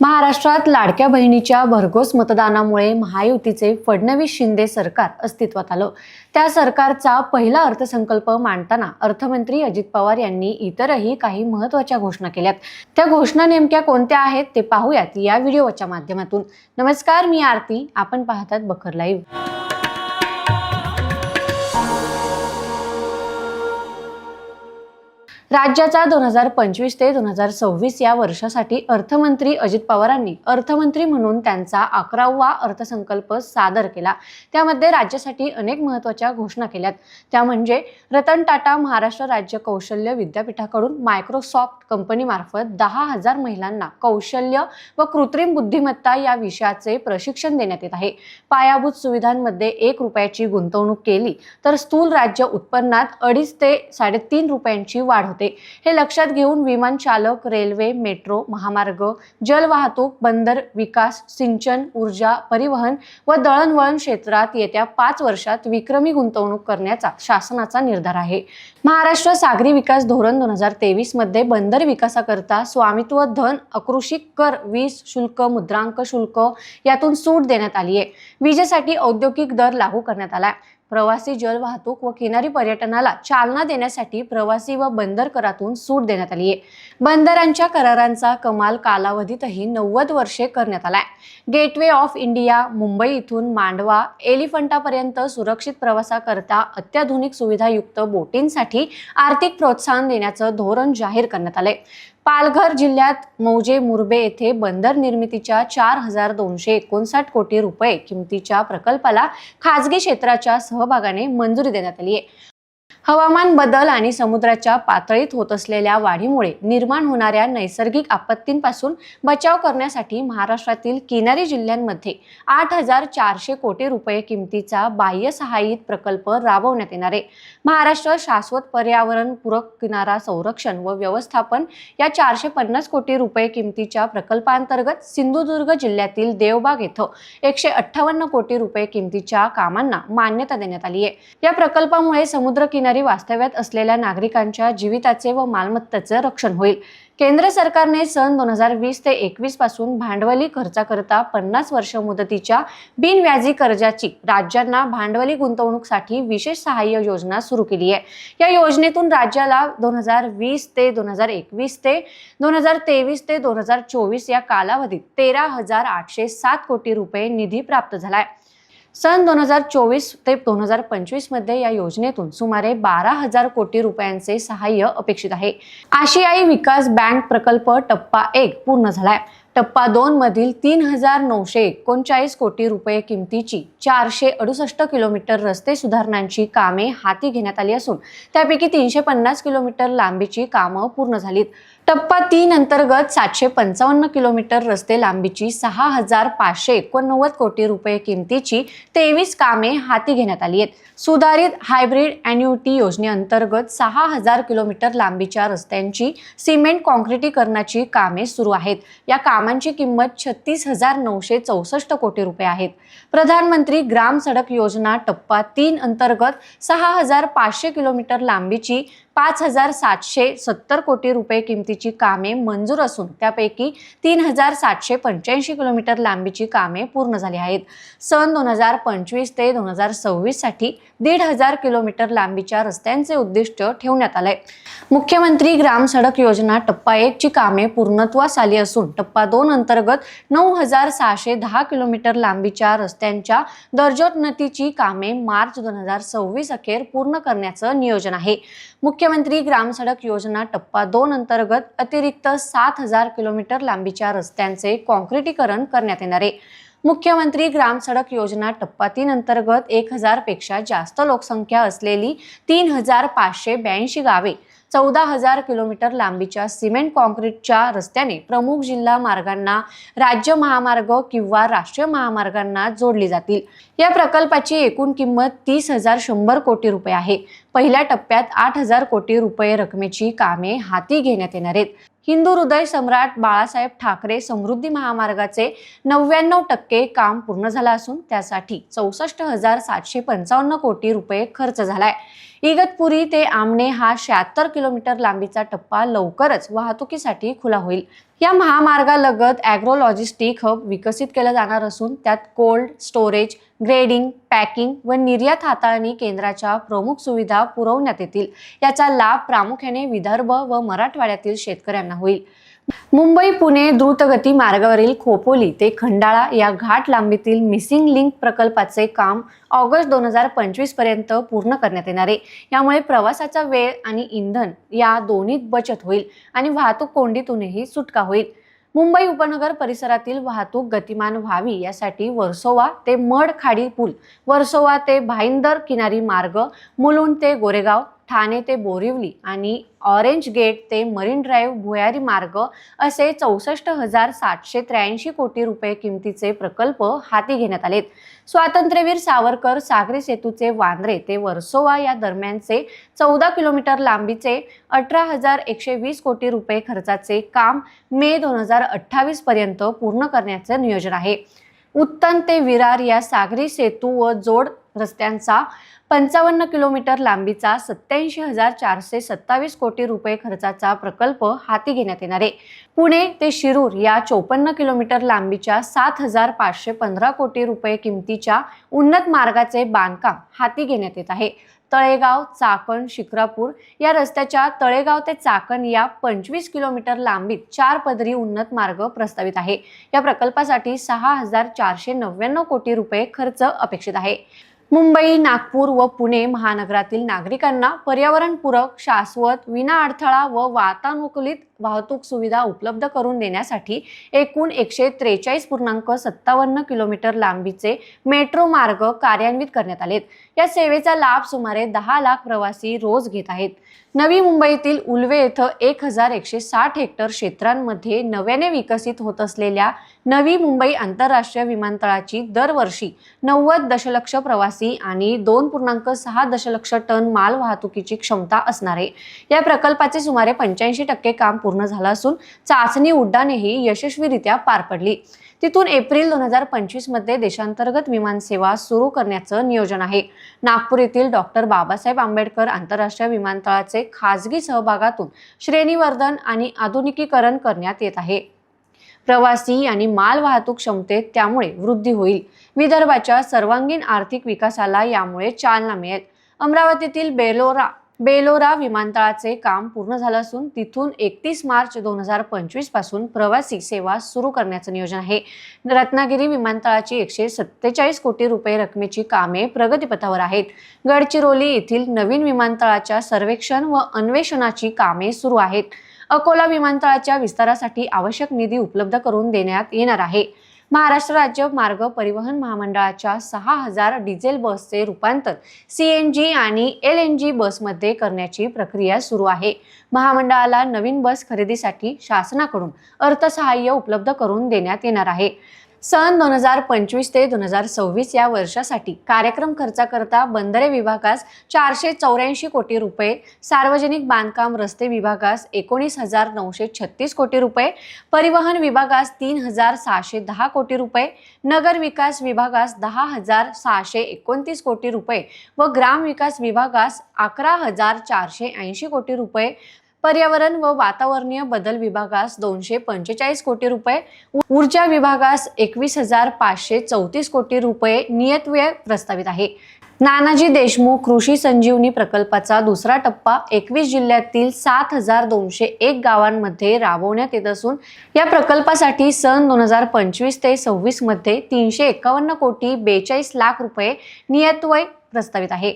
महाराष्ट्रात लाडक्या बहिणीच्या भरघोस मतदानामुळे महायुतीचे फडणवीस शिंदे सरकार अस्तित्वात आलं. त्या सरकारचा पहिला अर्थसंकल्प मांडताना अर्थमंत्री अजित पवार यांनी इतरही काही महत्त्वाच्या घोषणा केल्यात. त्या घोषणा नेमक्या कोणत्या आहेत ते पाहूयात या व्हिडिओच्या माध्यमातून. नमस्कार मी आरती. आपण पाहतात बखर लाईव्ह. राज्याचा दोन हजार पंचवीस ते दोन हजार सव्वीस या वर्षासाठी अर्थमंत्री अजित पवारांनी अर्थमंत्री म्हणून त्यांचा अकरावा अर्थसंकल्प सादर केला. त्यामध्ये राज्यासाठी अनेक महत्त्वाच्या घोषणा केल्यात. त्या म्हणजे रतन टाटा महाराष्ट्र राज्य कौशल्य विद्यापीठाकडून मायक्रोसॉफ्ट कंपनीमार्फत दहा हजार महिलांना कौशल्य व कृत्रिम बुद्धिमत्ता या विषयाचे प्रशिक्षण देण्यात येत आहे. पायाभूत सुविधांमध्ये एक रुपयाची गुंतवणूक केली तर स्थूल राज्य उत्पन्नात अडीच ते साडेतीन रुपयांची वाढ होते. हे लक्षात घेऊन विमान चालक रेल्वे मेट्रो महामार्ग जलवाहतूक बंदर विकास सिंचन ऊर्जा परिवहन व दळणवळण क्षेत्रात येत्या पाच वर्षात विक्रमी गुंतवणूक करण्याचा शासनाचा निर्धार आहे. महाराष्ट्र सागरी विकास धोरण दोन हजार तेवीसमध्ये बंदर विकासाकरता स्वामित्व धन अकृषिक कर वीज शुल्क मुद्रांक शुल्क यातून सूट देण्यात आली आहे विजेसाठी औद्योगिक दर लागू करण्यात आला प्रवासी जलवाहतूक व किनारी पर्यटनाला चालना देण्यासाठी प्रवासी व बंदर करातून सूट देण्यात आली आहे बंदरांच्या करारांचा कमाल कालावधीतही नव्वद वर्षे करण्यात आलाय. गेटवे ऑफ इंडिया मुंबई इथून मांडवा एलिफंटापर्यंत सुरक्षित प्रवासाकरता अत्याधुनिक सुविधायुक्त बोटींसाठी आर्थिक प्रोत्साहन देण्याचं धोरण जाहीर करण्यात आलंय. पालघर जिल्ह्यात मौजे मुरबे येथे बंदर निर्मितीच्या चार हजार दोनशे एकोणसाठ कोटी रुपये किमतीच्या प्रकल्पाला खाजगी क्षेत्राच्या सह सहभागाने मंजुरी देण्यात आली आहे. हवामान बदल आणि समुद्राच्या पातळीत होत असलेल्या वाढीमुळे निर्माण होणाऱ्या नैसर्गिक आपत्तींपासून बचाव करण्यासाठी महाराष्ट्रातील किनारी जिल्ह्यांमध्ये आठ हजार चारशे कोटी रुपये किमतीचा बाह्य सहाय्यित प्रकल्प राबवण्यात येणार आहे. महाराष्ट्र शाश्वत पर्यावरण पूरक किनारा संरक्षण व व्यवस्थापन या चारशे पन्नास कोटी रुपये किमतीच्या प्रकल्पांतर्गत सिंधुदुर्ग जिल्ह्यातील देवबाग येथे एकशे अठ्ठावन्न कोटी रुपये किमतीच्या कामांना मान्यता देण्यात आली आहे. या प्रकल्पामुळे समुद्र किनारी वास्तव्यात असलेल्या नागरिकांच्या जीविताचे व मालमत्तेचे रक्षण होईल. केंद्र सरकारने सन दोन हजार वीस ते एकवीसपासून भांडवली खर्चाकरता पन्नास वर्ष मुदतीच्या बिनव्याजी कर्जाची राज्यांना भांडवली गुंतवणूकसाठी विशेष सहाय्य योजना सुरू केली आहे. या योजनेतून राज्याला दोन हजार वीस ते दोन हजार एकवीस ते दोन हजार तेवीस ते दोन हजार चोवीस या कालावधीत तेरा हजार आठशे सात कोटी रुपये निधी प्राप्त झालाय सन दोन हजार चोवीस ते दोन हजार पंचवीसमध्ये या योजनेतून सुमारे बारा हजार कोटी रुपयांचे सहाय्य अपेक्षित आहे. आशियाई विकास बँक प्रकल्प टप्पा एक पूर्ण झालाय. टप्पा दोन मधील तीन हजार नऊशे एकोणचाळीस कोटी रुपये किमतीची चारशे अडुसष्ट किलोमीटर रस्ते सुधारणांची कामे हाती घेण्यात आली असून त्यापैकी तीनशे पन्नास किलोमीटर लांबीची कामं पूर्ण झालीत. टप्पा तीन अंतर्गत सातशे पंचावन्न किलोमीटर रस्ते लांबीची सहा हजार पाचशे एकोणनव्वद कोटी रुपये किमतीची तेवीस कामे हाती घेण्यात आली आहेत. सुधारित हायब्रिड अॅन्युटी योजनेअंतर्गत सहा हजार किलोमीटर लांबीच्या रस्त्यांची सिमेंट कॉन्क्रिटीकरणाची कामे सुरू आहेत. या कामांची किंमत छत्तीस हजार नऊशे चौसष्ट कोटी रुपये आहेत. प्रधानमंत्री ग्राम सडक योजना टप्पा तीन अंतर्गत सहा हजार पाचशे किलोमीटर लांबीची पाच हजार सातशे सत्तर कोटी रुपये किमतीची कामे मंजूर असून त्यापैकी तीन हजार सातशे पंच्याऐंशी किलोमीटर लांबीची कामे पूर्ण झाली आहेत. सन दोन हजार पंचवीस ते दोन हजार सव्वीससाठी साठी दीड हजार किलोमीटर लांबीच्या रस्त्यांचे उद्दिष्ट ठेवण्यात आलंय. मुख्यमंत्री ग्राम सडक योजना टप्पा एक ची कामे पूर्णत्वास आली असून टप्पा दोन अंतर्गत नऊ हजार सहाशे दहा किलोमीटर लांबीच्या रस्त्यांच्या दर्जोन्नतीची कामे मार्च दोन हजार सव्वीस अखेर पूर्ण करण्याचं नियोजन आहे. मुख्यमंत्री ग्राम सडक योजना टप्पा दोन अंतर्गत अतिरिक्त सात हजार किलोमीटर लांबीच्या रस्त्यांचे कॉन्क्रिटीकरण करण्यात येणार आहे. मुख्यमंत्री ग्राम सडक योजना टप्पा तीन अंतर्गत एक हजारपेक्षा जास्त लोकसंख्या असलेली तीन हजार पाचशे ब्याऐंशी गावे चौदा हजार किलोमीटर लांबीच्या सिमेंट कॉन्क्रीटच्या रस्त्याने प्रमुख जिल्हा मार्गांना राज्य महामार्ग किंवा राष्ट्रीय महामार्गांना जोडली जातील. या प्रकल्पाची एकूण किंमत तीस हजार शंभर कोटी रुपये आहे. पहिल्या टप्प्यात आठ हजार कोटी रुपये रकमेची कामे हाती घेण्यात येणार आहेत. हिंदू हृदय सम्राट बाळासाहेब ठाकरे समृद्धी महामार्गाचे नव्याण्णव टक्के काम पूर्ण झालं असून त्यासाठी चौसष्ट हजार सातशे पंचावन्न कोटी रुपये खर्च झालाय. इगतपुरी ते आमणे हा शहात्तर किलोमीटर लांबीचा टप्पा लवकरच वाहतुकीसाठी खुला होईल. या महामार्गालगत ॲग्रो लॉजिस्टिक हब विकसित केलं जाणार असून त्यात कोल्ड स्टोरेज ग्रेडिंग पॅकिंग व निर्यात हाताळणी केंद्राच्या प्रमुख सुविधा पुरवण्यात येतील. याचा लाभ प्रामुख्याने विदर्भ व मराठवाड्यातील शेतकऱ्यांना होईल. मुंबई पुणे द्रुतगती मार्गावरील खोपोली ते खंडाळा या घाट लांबीतील मिसिंग लिंक प्रकल्पाचे काम ऑगस्ट दोन हजार पंचवीसपर्यंत पूर्ण करण्यात येणार आहे. यामुळे प्रवासाचा वेळ आणि इंधन या दोन्हीत बचत होईल आणि वाहतूक कोंडीतूनही सुटका होईल. मुंबई उपनगर परिसरातील वाहतूक गतिमान व्हावी यासाठी वर्सोवा ते मड खाडी पूल वर्सोवा ते भाईंदर किनारी मार्ग मुलुंड ते गोरेगाव ठाणे ते बोरिवली आणि ऑरेंज गेट ते मरीन ड्राईव्ह भुयारी मार्ग असे चौसष्ट हजार सातशे त्र्याऐंशी कोटी रुपये किमतीचे प्रकल्प हाती घेण्यात आलेत. स्वातंत्र्यवीर सावरकर सागरी सेतूचे वांद्रे ते वर्सोवा या दरम्यानचे चौदा किलोमीटर लांबीचे अठरा हजार एकशे वीस कोटी रुपये खर्चाचे काम मे दोन हजार अठ्ठावीस पर्यंत पूर्ण करण्याचे नियोजन आहे. उत्तन ते विरार या सागरी सेतू व जोड रस्त्यांचा पंचावन्न किलोमीटर लांबीचा सत्याऐंशी हजार चारशे सत्तावीस कोटी रुपये खर्चाचा प्रकल्प हाती घेण्यात येणार आहे. पुणे ते शिरूर या चोपन्न किलोमीटर लांबीच्या सात हजार पाचशे पंधरा कोटी रुपये किमतीच्या उन्नत मार्गाचे बांधकाम हाती घेण्यात येत आहे. तळेगाव चाकण शिक्रापूर या रस्त्याच्या तळेगाव ते चाकण या पंचवीस किलोमीटर लांबीत चार पदरी उन्नत मार्ग प्रस्तावित आहे. या प्रकल्पासाठी सहा हजार चारशे नव्याण्णव कोटी रुपये खर्च अपेक्षित आहे. मुंबई नागपूर व पुणे महानगरातील नागरिकांना पर्यावरणपूरक शाश्वत विना अडथळा व वातानुकूलित वाहतूक सुविधा उपलब्ध करून देण्यासाठी एकूण एकशे त्रेचाळीस पूर्णांक सत्तावन्न किलोमीटर लांबीचे मेट्रो मार्ग कार्यान्वित करण्यात आलेत. या सेवेचा लाभ सुमारे दहा लाख प्रवासी रोज घेत आहेत. नवी मुंबईतील उल्वे येथं एक हजार एकशे साठ हेक्टर क्षेत्रांमध्ये नव्याने विकसित होत असलेल्या नवी मुंबई आंतरराष्ट्रीय विमानतळाची दरवर्षी नव्वद दशलक्ष प्रवासी आणि दोन पूर्णांक सहा दशलक्ष टन माल वाहतुकीची क्षमता असणार आहे. या प्रकल्पाचे सुमारे पंच्याऐंशी टक्के काम पूर्ण झालं असून चाचणी उड्डाणेही यशस्वीरित्या पार पडली. तिथून एप्रिल दोन हजार पंचवीसमध्ये देशांतर्गत विमानसेवा सुरू करण्याचं नियोजन आहे. नागपूर येथील डॉक्टर बाबासाहेब आंबेडकर आंतरराष्ट्रीय विमानतळाचे खाजगी सहभागातून श्रेणीवर्धन आणि आधुनिकीकरण करण्यात येत आहे. प्रवासी आणि माल वाहतूक क्षमतेत त्यामुळे वृद्धी होईल. विदर्भाच्या सर्वांगीण आर्थिक विकासाला यामुळे चालना मिळेल. अमरावतीतील बेलोरा बेलोरा विमानतळाचे काम पूर्ण झालं असून तिथून एकतीस मार्च दोन हजार पंचवीसपासून प्रवासी सेवा सुरू करण्याचं नियोजन आहे. रत्नागिरी विमानतळाची एकशे सत्तेचाळीस कोटी रुपये रकमेची कामे प्रगतीपथावर आहेत. गडचिरोली येथील नवीन विमानतळाच्या सर्वेक्षण व अन्वेषणाची कामे सुरू आहेत. अकोला विमानतळाच्या विस्तारासाठी आवश्यक निधी उपलब्ध करून देण्यात येणार आहे. महाराष्ट्र राज्य मार्ग परिवहन महामंडळाच्या सहा हजार डिझेल बसचे रूपांतर सी एन जी आणि एल एन जी बसमध्ये करण्याची प्रक्रिया सुरू आहे. महामंडळाला नवीन बस खरेदीसाठी शासनाकडून अर्थसहाय्य उपलब्ध करून देण्यात येणार आहे. सन दोन हजार पंचवीस ते दोन हजार सव्वीस या वर्षासाठी कार्यक्रम खर्चाकरता बंदरे विभागास चारशे चौऱ्याऐंशी कोटी रुपये सार्वजनिक बांधकाम रस्ते विभागास एकोणीस हजार नऊशे छत्तीस कोटी रुपये परिवहन विभागास तीन हजार सहाशे दहा कोटी रुपये नगर विकास विभागास दहा हजार सहाशे एकोणतीस कोटी रुपये व ग्राम विकास विभागास अकरा हजार चारशे ऐंशी कोटी रुपये पर्यावरण व वातावरणीय बदल विभागास दोनशे पंचेचाळीस कोटी रुपये ऊर्जा विभागास एकवीस हजार पाचशे चौतीस कोटी रुपये नियतव्यय प्रस्तावित आहे. नानाजी देशमुख कृषी संजीवनी प्रकल्पाचा दुसरा टप्पा एकवीस जिल्ह्यातील सात हजार दोनशे एक गावांमध्ये राबवण्यात येत असून या प्रकल्पासाठी सन दोन हजार पंचवीस ते सव्वीसमध्ये तीनशे एकावन्न कोटी बेचाळीस लाख रुपये नियतव्यय प्रस्तावित आहे.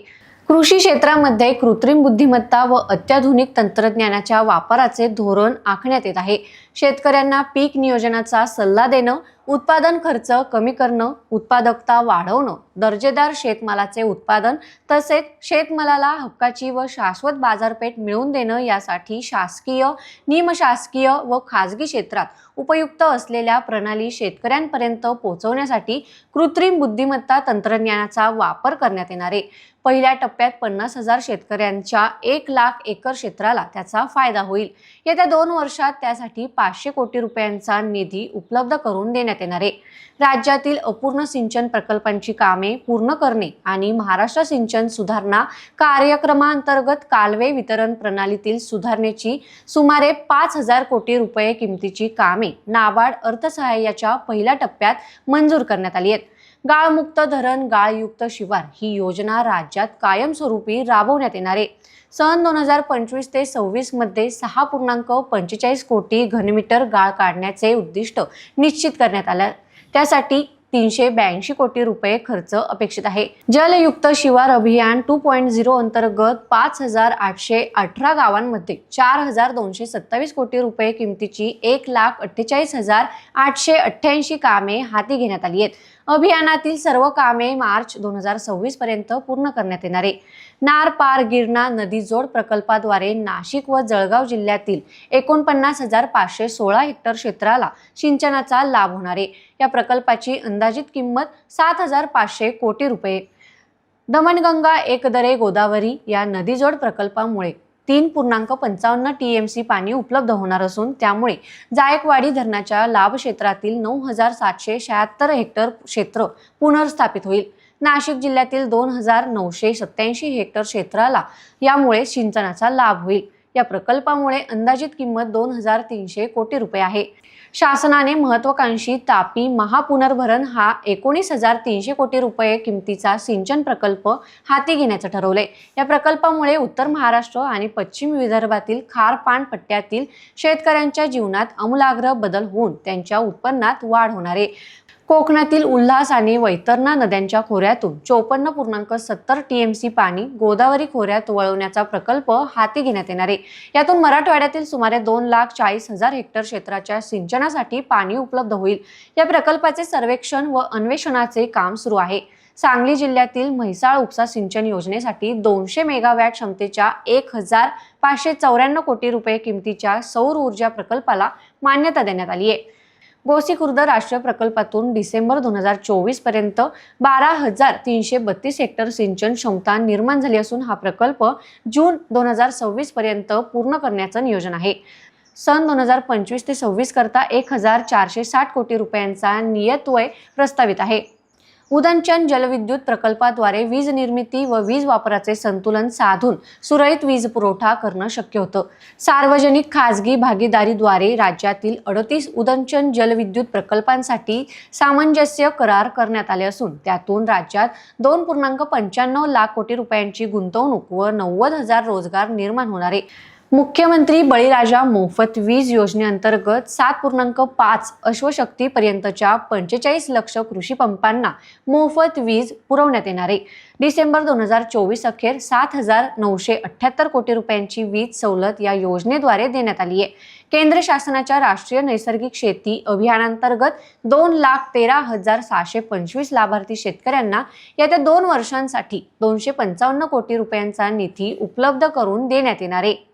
कृषी क्षेत्रामध्ये कृत्रिम बुद्धिमत्ता व अत्याधुनिक तंत्रज्ञानाच्या वापराचे धोरण आखण्यात येत आहे. शेतकऱ्यांना पीक नियोजनाचा सल्ला देणं उत्पादन खर्च कमी करणं उत्पादकता वाढवणं दर्जेदार शेतमालाचे उत्पादन तसेच शेतमालाला हक्काची व शाश्वत बाजारपेठ मिळवून देणं यासाठी शासकीय निमशासकीय व खाजगी क्षेत्रात उपयुक्त असलेल्या प्रणाली शेतकऱ्यांपर्यंत पोहोचवण्यासाठी कृत्रिम बुद्धिमत्ता तंत्रज्ञानाचा वापर करण्यात येणार आहे. पहिल्या टप्प्यात पन्नास हजार शेतकऱ्यांच्या एक लाख एकर क्षेत्राला त्याचा फायदा होईल. येत्या दोन वर्षात त्यासाठी पाचशे कोटी रुपयांचा निधी उपलब्ध करून देण्यात येणार आहे. राज्यातील अपूर्ण सिंचन प्रकल्पांची कामे पूर्ण करणे आणि महाराष्ट्र सिंचन सुधारणा कार्यक्रमांतर्गत कालवे वितरण प्रणालीतील सुधारणेची सुमारे पाच हजार कोटी रुपये किमतीची कामे नाबार्ड अर्थसहाय्याच्या पहिल्या टप्प्यात मंजूर करण्यात आली आहेत. गाळमुक्त धरण गाळयुक्त शिवार ही योजना राज्यात कायमस्वरूपी राबवण्यात येणार आहे. सन दोन हजार पंचवीस ते सव्वीसमध्ये सहा पूर्णांक पंचेचाळीस कोटी घनमीटर गाळ काढण्याचे उद्दिष्ट निश्चित करण्यात आलं त्यासाठी तीनशे ब्याऐंशी कोटी रुपये खर्च अपेक्षित आहे. जलयुक्त शिवार अभियान टू पॉईंट झिरो अंतर्गत पाच हजार आठशे अठरा गावांमध्ये चार हजार दोनशे सत्तावीस कोटी रुपये किमतीची एक लाख अठ्ठेचाळीस हजार आठशे अठ्ठ्याऐंशी कामे हाती घेण्यात आली आहेत. अभियानातील सर्व कामे मार्च दोन हजार सव्वीस पर्यंत पूर्ण करण्यात येणार आहे. नार पार गिरणा नदी जोड प्रकल्पाद्वारे नाशिक व जळगाव जिल्ह्यातील एकोणपन्नास हजार पाचशे सोळा हेक्टर क्षेत्राला सिंचनाचा लाभ होणार आहे. या प्रकल्पाची अंदाजित किंमत सात हजार पाचशे कोटी रुपये. दमणगंगा एकदरे गोदावरी या नदीजोड प्रकल्पामुळे तीन पूर्णांक पंचावन्न टी एम सी पाणी उपलब्ध होणार असून त्यामुळे जायकवाडी धरणाच्या लाभ क्षेत्रातील नऊ हजार सातशे शहात्तर हेक्टर क्षेत्र पुनर्स्थापित होईल. नाशिक जिल्ह्यातील दोन हजार नऊशे सत्याऐंशी हेक्टर क्षेत्राला यामुळे सिंचनाचा लाभ होईल. या प्रकल्पामुळे अंदाजित किंमत दोन हजार तीनशे कोटी रुपये आहे. शासनाने महत्वाकांक्षी तापी महापुनर्भरण हा एकोणीस हजार तीनशे कोटी रुपये किमतीचा सिंचन प्रकल्प हाती घेण्याचं ठरवलंय. या प्रकल्पामुळे उत्तर महाराष्ट्र आणि पश्चिम विदर्भातील खारपान पट्ट्यातील शेतकऱ्यांच्या जीवनात आमूलाग्र बदल होऊन त्यांच्या उत्पन्नात वाढ होणार आहे. कोकणातील उल्हास आणि वैतरणा नद्यांच्या खोऱ्यातून चोपन्न पूर्णांक सत्तर टी एम सी पाणी गोदावरी खोऱ्यात वळवण्याचा प्रकल्प हाती घेण्यात येणार आहे. यातून मराठवाड्यातील सुमारे दोन लाख चाळीस हजार हेक्टर क्षेत्राच्या सिंचनासाठी पाणी उपलब्ध होईल. या प्रकल्पाचे सर्वेक्षण व अन्वेषणाचे काम सुरू आहे. सांगली जिल्ह्यातील म्हैसाळ उपसा सिंचन योजनेसाठी दोनशे मेगावॅट क्षमतेच्या एक हजार पाचशे चौऱ्याण्णव कोटी रुपये किमतीच्या सौर ऊर्जा प्रकल्पाला मान्यता देण्यात आली आहे. गोसी खुर्द राष्ट्रीय प्रकल्पातून डिसेंबर दोन हजार चोवीसपर्यंत बारा हजार तीनशे बत्तीस हेक्टर सिंचन क्षमता निर्माण झाली असून हा प्रकल्प जून दोन हजार सव्वीस पर्यंत पूर्ण करण्याचं नियोजन आहे. सन दोन हजार पंचवीस ते सव्वीस करता एक हजार चारशे साठ कोटी रुपयांचा नियतव्यय प्रस्तावित आहे. उदंचन जलविद्युत प्रकल्पाद्वारे वीज निर्मिती व वीज वापराचे संतुलन साधून सुरळीत वीज पुरवठा करणं शक्य होतं. सार्वजनिक खाजगी भागीदारीद्वारे राज्यातील अडतीस उदंचन जलविद्युत प्रकल्पांसाठी सामंजस्य करार करण्यात आले असून त्यातून राज्यात दोन पूर्णांक पंच्याण्णव लाख कोटी रुपयांची गुंतवणूक व नव्वद हजार रोजगार निर्माण होणार आहे. मुख्यमंत्री बळीराजा मोफत वीज योजनेअंतर्गत सात पूर्णांक पाच अश्वशक्तीपर्यंतच्या पंचेचाळीस लक्ष कृषी पंपांना मोफत वीज पुरवण्यात येणार आहे. डिसेंबर दोन हजार चोवीस अखेर सात हजार नऊशे अठ्ठ्याहत्तर कोटी रुपयांची वीज सवलत या योजनेद्वारे देण्यात आली आहे. केंद्र शासनाच्या राष्ट्रीय नैसर्गिक शेती अभियानांतर्गत दोन लाख तेरा हजार सहाशे पंचवीस लाभार्थी शेतकऱ्यांना येत्या दोन वर्षांसाठी दोनशे पंचावन्न कोटी रुपयांचा निधी उपलब्ध करून देण्यात येणार आहे.